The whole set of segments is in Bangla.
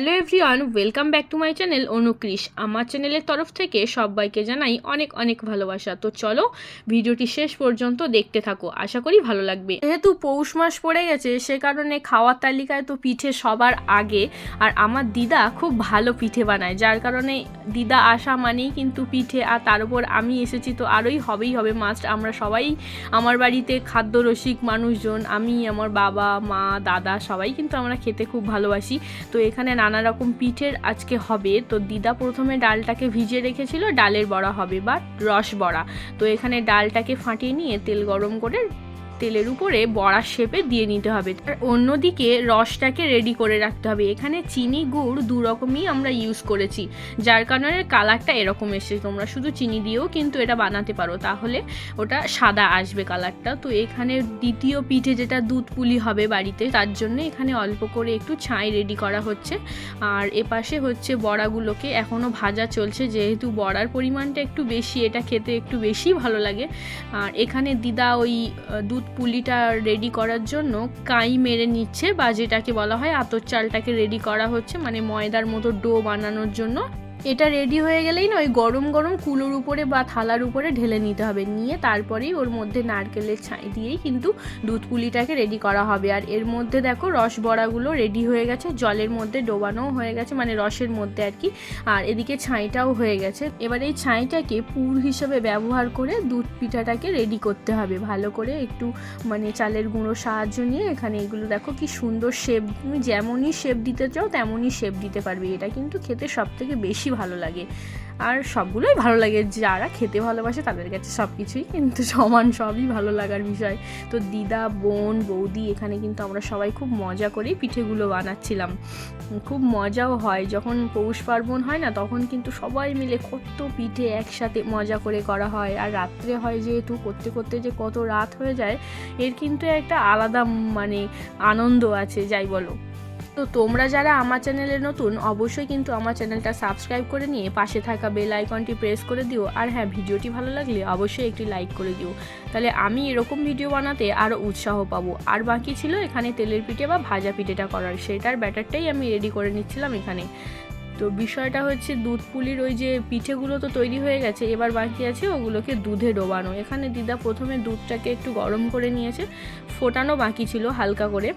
Hello everyone, welcome back to my channel Anukrish. আমার চ্যানেলের তরফ থেকে সবাইকে জানাই অনেক অনেক ভালোবাসা। তো চলো, ভিডিওটি শেষ পর্যন্ত দেখতে থাকো। আশা করি ভালো লাগবে। যেহেতু পৌষ মাস পড়ে গেছে, সে কারণে খাওয়ার তালিকায় তো পিঠে সবার আগে। আর আমার দিদা খুব ভালো পিঠে বানায়, যার কারণে দিদা আসা মানেই কিন্তু পিঠে। আর তার উপর আমি এসেছি তো আরোই হবেই হবে মাস্ট আমরা সবাই, আমার বাড়িতে খাদ্যরসিক মানুষজন, আমি, আমার বাবা, মা, দাদা সবাই কিন্তু আমরা খেতে খুব ভালোবাসি। তো এখানে নানা রকম পিঠের আজকে হবে। তো দিদা প্রথমে ডালটাকে ভিজিয়ে রেখেছিল, ডালের বড়া হবে বা রস বড়া। তো এখানে ডালটাকে ফাটিয়ে নিয়ে তেল গরম করে তেলের উপরে বড়া শেপে দিয়ে নিতে হবে। আর অন্যদিকে রসটাকে রেডি করে রাখতে হবে। এখানে চিনি গুড় দু রকমই আমরা ইউজ করেছি। যার কারণে কালারটা এরকম এসেছে। তোমরা শুধু চিনি দিয়েও কিন্তু এটা বানাতে পারো। তাহলে ওটা সাদা আসবে কালারটা তো এখানে দ্বিতীয় পিঠে যেটা দুধ পুলি হবে বাড়িতে, তার জন্য এখানে অল্প করে একটু ছাই রেডি করা হচ্ছে। আর এপাশে হচ্ছে বড়াগুলোকে এখনও ভাজা চলছে। যেহেতু বড়ার পরিমাণটা একটু বেশি, এটা খেতে একটু বেশি ভালো লাগে। আর এখানে দিদা ওই দুধ পুলিটা রেডি করার জন্য কাই মেরে নিচ্ছে বা যেটাকে বলা হয় আতর চালটাকে রেডি করা হচ্ছে মানে ময়দার মতো ডো বানানোর জন্য। এটা রেডি হয়ে গেলেই না ওই গরম গরম কুলোর উপরে বা থালার উপরে ঢেলে নিতে হবে। নিয়ে তারপরেই ওর মধ্যে নারকেলের ছাই দিয়েই কিন্তু দুধ পুলিটাকে রেডি করা হবে। আর এর মধ্যে দেখো রস বড়াগুলো রেডি হয়ে গেছে, জলের মধ্যে ডোবানোও হয়ে গেছে মানে রসের মধ্যে আর কি। আর এদিকে ছাইটাও হয়ে গেছে। এবার এই ছাইটাকে পুর হিসেবে ব্যবহার করে দুধ পিঠাটাকে রেডি করতে হবে। ভালো করে একটু মানে চালের গুঁড়ো সাহায্য নিয়ে এখানে এগুলো দেখো কি সুন্দর শেপ তুমি যেমনই শেপ দিতে চাও তেমনই শেপ দিতে পারবে। এটা কিন্তু খেতে সব থেকে বেশি ভালো লাগে। আর সবগুলোই ভালো লাগে। যারা খেতে ভালোবাসে তাদের কাছে সব কিছুই কিন্তু সমান, সবই ভালো লাগার বিষয়। তো দিদা, বোন, বৌদি এখানে কিন্তু আমরা সবাই খুব মজা করেই পিঠেগুলো বানাচ্ছিলাম। খুব মজাও হয়। যখন পৌষ পার্বণ হয় না, তখন কিন্তু সবাই মিলে কত পিঠে একসাথে মজা করে করা হয়। আর রাত্রে হয় যেহেতু, করতে করতে যে কত রাত হয়ে যায়, এর কিন্তু একটা আলাদা মানে আনন্দ আছে, যাই বলো। তো তোমরা যারা আমার চ্যানেলে নতুন, অবশ্যই কিন্তু আমার চ্যানেলটা সাবস্ক্রাইব করে নিয়ে পাশে থাকা বেল আইকনটি প্রেস করে দিও। আর হ্যাঁ ভিডিওটি ভালো লাগলে অবশ্যই একটি লাইক করে দিও। তাহলে আমি এরকম ভিডিও বানাতে আরও উৎসাহ পাবো। আর বাকি ছিল এখানে তেলের পিঠে বা ভাজা পিঠেটা করার। সেটার ব্যাটারটাই আমি রেডি করে নিচ্ছিলাম এখানে। তো বিষয়টা হচ্ছে দুধ পুলির ওই যে পিঠেগুলো তো তৈরি হয়ে গেছে, এবার বাকি আছে ওগুলোকে দুধে ডোবানো। এখানে দিদা প্রথমে দুধটাকে একটু গরম করে নিয়েছে, ফোটানো বাকি ছিল হালকা করে।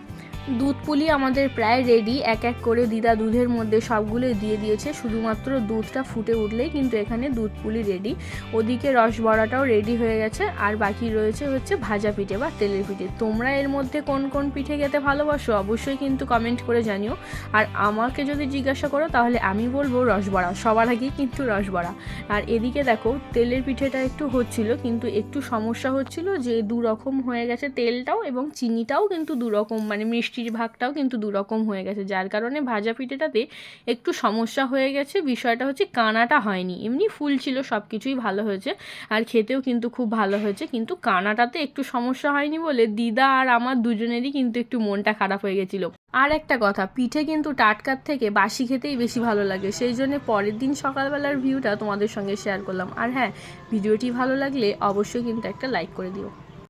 দুধ পুলি আমাদের প্রায় রেডি এক এক করে দিদা দুধের মধ্যে সবগুলো দিয়ে দিয়েছে, শুধুমাত্র দুধটা ফুটে উঠলেই কিন্তু এখানে দুধ পুলি রেডি ওদিকে রস বড়াটাও রেডি হয়ে গেছে, আর বাকি রয়েছে হচ্ছে ভাজা পিঠে বা তেলের পিঠে। তোমরা এর মধ্যে কোন কোন পিঠে খেতে ভালোবাসো অবশ্যই কিন্তু কমেন্ট করে জানিও। আর আমাকে যদি জিজ্ঞাসা করো তাহলে আমি বলব রসবড়া সবার আগেই কিন্তু রসবড়া আর এদিকে দেখো তেলের পিঠেটা একটু হচ্ছিল, কিন্তু একটু সমস্যা হচ্ছিল যে দু রকম হয়ে গেছে তেলটাও এবং চিনিটাও কিন্তু দু রকম মানে মিষ্টির ভাগটাও কিন্তু দুরকম হয়ে গেছে। যার কারণে ভাজা পিঠেটাতে একটু সমস্যা হয়ে গেছে। বিষয়টা হচ্ছে কানাটা হয়নি। এমনি ফুল ছিল সব কিছুই ভালো হয়েছে। আর খেতেও কিন্তু খুব ভালো হয়েছে। কিন্তু কানাটাতে একটু সমস্যা হয়নি বলে দিদা আর আমার দুজনেরই কিন্তু একটু মনটা খারাপ হয়ে গেছিল। আর একটা কথা, পিঠে কিন্তু টাটকার থেকে বাসি খেতেই বেশি ভালো লাগে। সেই জন্য পরের দিন সকালবেলার ভিউটা তোমাদের সঙ্গে শেয়ার করলাম। আর হ্যাঁ ভিডিওটি ভালো লাগলে অবশ্যই কিন্তু একটা লাইক করে দিও।